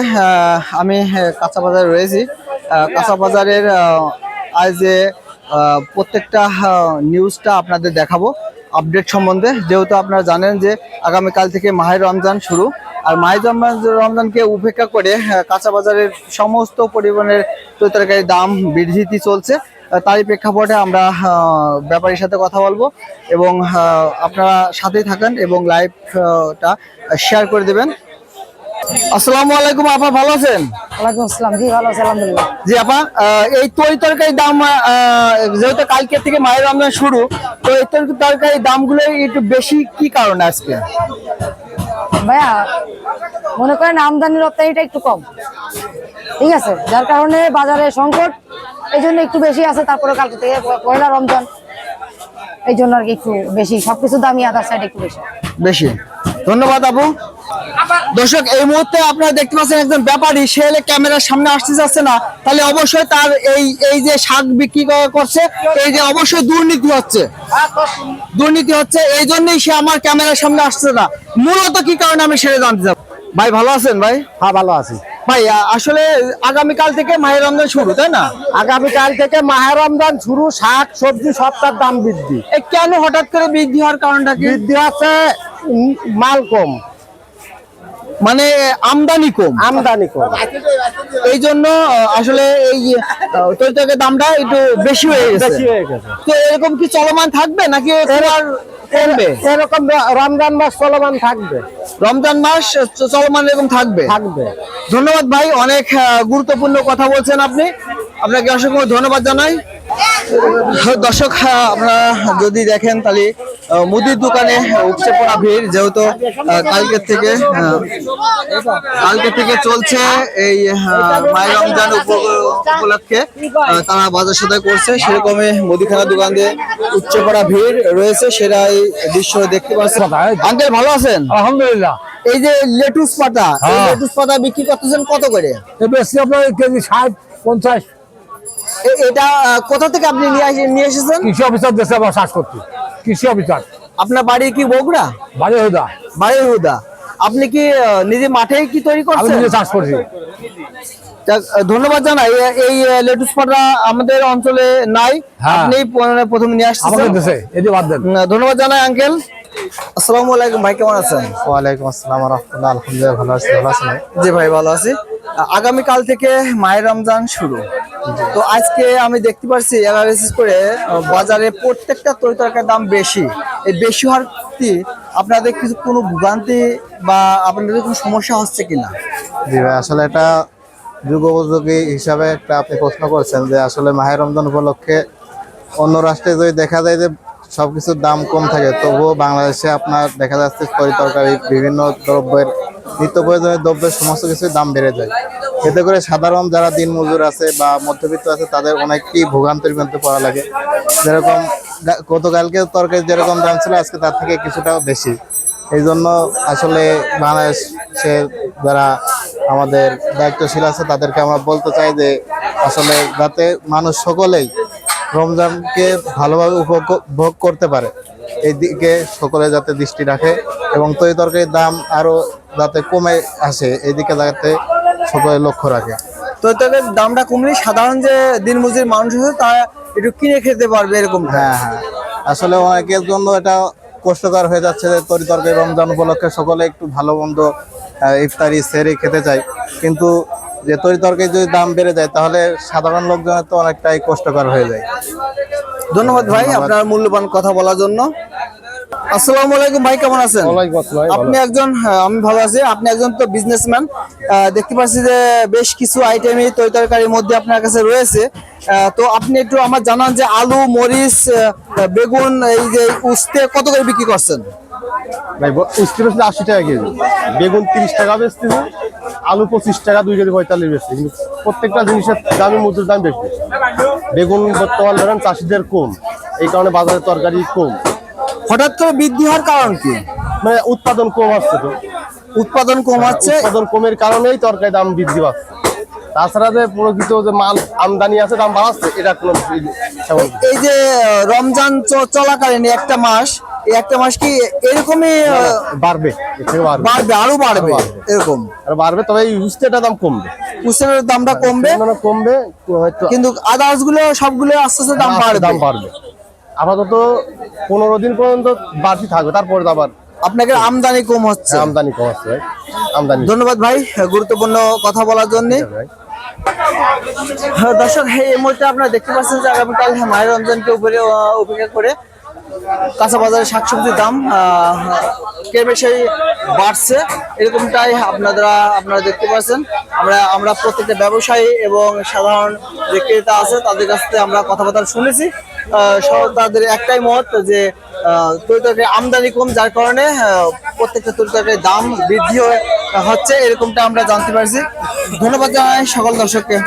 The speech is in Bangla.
মুহূর্তে আমি কাঁচা বাজারে রয়েছি। কাঁচা বাজারের আজ প্রত্যেকটা নিউজটা আপনাদের দেখাবো আপডেট সম্বন্ধে। যেহেতু আপনারা জানেন যে আগামীকাল থেকে মাহের রমজান শুরু, আর মাহের রমজান- রমজানকে উপেক্ষা করে কাঁচা বাজারের সমস্ত পরিবহনের তরকারির দাম বৃদ্ধি চলছে। তারই প্রেক্ষাপটে আমরা ব্যাপারীর সাথে কথা বলব এবং আপনারা সাথেই থাকেন এবং লাইভটা শেয়ার করে দেবেন। আসসালামু আলাইকুম আপা ভালো আছেন? ওয়ালাইকুম আসসালাম। জি ভালো আছি আলহামদুলিল্লাহ। জি আপা এই তরি তরকারির দাম যেহেতু কালকে থেকে মায়ের রমজান শুরু তো এই তরি তরকারির দামগুলো একটু বেশি কি কারণে আজকে? ভাইয়া মনে করেন আমদানি রপ্তানিটা একটু কম। ঠিক আছে? যার কারণে বাজারে সংকট এই জন্য একটু বেশি আছে তারপরে কালকে থেকে পয়লা রমজান। এই জন্য আর কি একটু বেশি সবকিছু দামি আদার সাইড একটু বেশি। বেশি। ধন্যবাদ আপু। দর্শক এই মুহূর্তে আপনারা দেখতে পাচ্ছেন একজন ব্যাপারী সে এলে ক্যামেরার সামনে আসতে যাচ্ছে না। তাহলে অবশ্যই তার এই এই যে শাক বিক্রি করছে এই যে অবশ্যই দুর্নীতি হচ্ছে। দুর্নীতি হচ্ছে এই জন্যই সে আমার ক্যামেরার সামনে আসছে না। মূলত কি কারণে আমি সেটা জানতে চাই? ভাই ভালো আছেন ভাই? হ্যাঁ ভালো আছি। ভাই আসলে আগামীকাল থেকে মাহের রমজান শুরু তাই না? আগামীকাল থেকে মাহের রমজান শুরু শাক সবজি সবটার দাম বৃদ্ধি। কেন হঠাৎ করে বৃদ্ধি হওয়ার কারণটা বৃদ্ধি আছে মাল কম। মানে আমদানি কম। আমদানি কম। এই জন্য আসলে এই তৈরি দামটা একটু বেশি হয়ে গেছে। বেশি হয়ে গেছে। তো এরকম কি চলমান থাকবে নাকি এবার কমবে? এরকম রমজান মাস চলমান থাকবে। রমজান মাস চলমান এরকম থাকবে? থাকবে। ধন্যবাদ ভাই অনেক গুরুত্বপূর্ণ কথা বলছেন আপনি। আপনাকে অসংখ্য ধন্যবাদ জানাই। দর্শক আপনারা যদি দেখেন তাহলে মুদির দোকানে উপচে পড়া ভিড় যেহেতু আহ, কালকের থেকে কালকে থেকে চলছে এই মায়ের রমজান উপলক্ষে তারা বাজার সদাই করছে। সেরকমই মুদিখানা দোকান দিয়ে উচ্চ পড়া ভিড় রয়েছে সেটা এই দৃশ্য দেখতে পাচ্ছেন আঙ্কেল ভালো আছেন? আলহামদুলিল্লাহ। এই যে লেটুস পাতা হ্যাঁ। লেটুস পাতা বিক্রি করতেছেন কত করে? বেশি আপনার কেজি ষাট পঞ্চাশ। এটা কোথা থেকে আপনি নিয়ে নিয়ে এসেছেন? কৃষি অফিসার দেশে আবার চাষ করছি। কৃষি অফিসার। আপনার বাড়ি কি বগুড়া? বাড়ি বাড়ি হুদা আপনি কি নিজে মাঠেই কি তৈরি করছেন? নিজে চাষ করছি। ধন্যবাদ জানাই। এই লেটুস পাতা আমাদের অঞ্চলে নাই। হ্যাঁ। আপনি প্রথম নিয়ে আসছেন দেশে এটি বাদ দেন। ধন্যবাদ জানাই আঙ্কেল। আসসালামু আলাইকুম ভাই কেমন আছেন? ওয়ালাইকুম আসসালাম রহমতুল্লাহ। আলহামদুলিল্লাহ ভালো আছি। ভালো আছেন জি ভাই ভালো আছি। আগামী কাল থেকে মায়ের রমজান শুরু। তো আজকে আমি দেখতে পাচ্ছি অ্যানালিসিস করে বাজারে প্রত্যেকটা তরি তরকারির দাম বেশি। এই বেশি হওয়ার কি আপনাদের কিছু কোনো ভোগান্তি বা আপনাদের কোনো সমস্যা হচ্ছে কিনা? জি ভাই, আসলে এটা যুগ উপযোগী হিসাবে একটা আপনি প্রশ্ন করছেন যে আসলে মাহের রমজান উপলক্ষে অন্য রাষ্ট্রে যদি দেখা যায় যে সব কিছুর দাম কম থাকে, তবুও বাংলাদেশে আপনার দেখা যাচ্ছে তরি তরকারি, বিভিন্ন দ্রব্যের, নিত্য প্রয়োজনীয় দ্রব্যের সমস্ত কিছুর দাম বেড়ে যায়। এতে করে সাধারণ যারা দিন মজুর আছে বা মধ্যবিত্ত আছে, তাদের অনেকটি ভোগান্তির মধ্যে পড়া লাগে। যেরকম গতকালকে তরকারি যেরকম দাম ছিল, আজকে তার থেকে কিছুটা বেশি। এই জন্য আসলে বাংলাদেশের যারা আমাদের দায়িত্বশীল আছে, তাদেরকে আমরা বলতে চাই যে, আসলে যাতে মানুষ সকলেই রমজানকে ভালোভাবে উপভোগ ভোগ করতে পারে। এই দিকে সকলে যাতে দৃষ্টি রাখে এবং তরি তরকারির দাম আরও যাতে কমে আসে এই দিকে যাতে সকলে লক্ষ্য রাখে। তো তরকারির দামটা কমলে সাধারণ যে দিনমজুর মানুষ আছে তারা একটু কিনে খেতে পারবে এরকম। হ্যাঁ হ্যাঁ। আসলে অনেকের জন্য এটা কষ্টকর হয়ে যাচ্ছে যে তরি তরকারি রমজান উপলক্ষে সকলে একটু ভালো মন্দ ইফতারি সেরি খেতে চায়। কিন্তু যে তরি তরকারি যদি দাম বেড়ে যায় তাহলে সাধারণ লোকজনের তো অনেকটাই কষ্টকর হয়ে যায়। ধন্যবাদ ভাই আপনার মূল্যবান কথা বলার জন্য। আসসালামু আলাইকুম ভাই কেমন আছেন? আপনি একজন হ্যাঁ, আমি ভালো আছি। আপনি একজন তো বিজনেসম্যান দেখতে পাচ্ছি যে বেশ কিছু আইটেমই তরি তরকারির মধ্যে আপনার কাছে রয়েছে। তো আপনি একটু আমার জানান যে আলু মরিচ বেগুন এই যে উস্তে কত করে বিক্রি করছেন? ভাই উস্তি আশি টাকা কেজি। বেগুন তিরিশ টাকা বেচতেছে আলু পঁচিশ টাকা দুই কেজি পঁয়তাল্লিশ বেচছে কিন্তু প্রত্যেকটা জিনিসের দামে মজুর দাম বেশি। বেগুন বর্তমান ধরেন চাষিদের কম এই কারণে বাজারে তরকারি কম। হঠাৎ করে বৃদ্ধি হওয়ার কারণ কি? মানে উৎপাদন কম আসছে তো। উৎপাদন কম কমাচ্ছে উৎপাদন কমের কারণেই তরকারি দাম বৃদ্ধি পাচ্ছে। তাছাড়া যে প্রকৃত যে মাল আমদানি আছে দাম বাড়াচ্ছে এটা কোনো। এই যে রমজান চলাকালীন একটা মাস এই একটা মাস কি এরকমই বাড়বে বাড়বে। বাড়বে আরও বাড়বে এরকম। আর বাড়বে তবে এই উস্তেটা দাম কমবে। উচ্ছের দামটা কমবে। কমবে কিন্তু আদার্সগুলো সবগুলো আস্তে আস্তে দাম বাড়বে। দাম বাড়বে। আপাতত পনেরো দিন পর্যন্ত বাড়তি থাকবে তারপরে আবার আপনাকে আমদানি কম হচ্ছে। আমদানি কম হচ্ছে আমদানি। ধন্যবাদ ভাই গুরুত্বপূর্ণ কথা বলার জন্য। ভাই। দর্শক এই মুহূর্তে আপনারা দেখতে পাচ্ছেন যে আগামীকাল মায়ের রমজানকে উপরে উপেক্ষা করে কাঁচা বাজারে শাকসবজির দাম আহ, কে বেশি বাড়ছে এরকমটাই আপনারা আপনারা দেখতে পাচ্ছেন। আমরা আমরা প্রত্যেকটা ব্যবসায়ী এবং সাধারণ যে ক্রেতা আছে তাদের কাছ থেকে আমরা কথাবার্তা শুনেছি। তাদের একটাই মত যে তরিতরকারি আমদানি কম, যার কারণে প্রত্যেকটা তরিতরকারির দাম বৃদ্ধি হচ্ছে, এরকমটা আমরা জানতে পারছি। ধন্যবাদ জানাই সকল দর্শককে।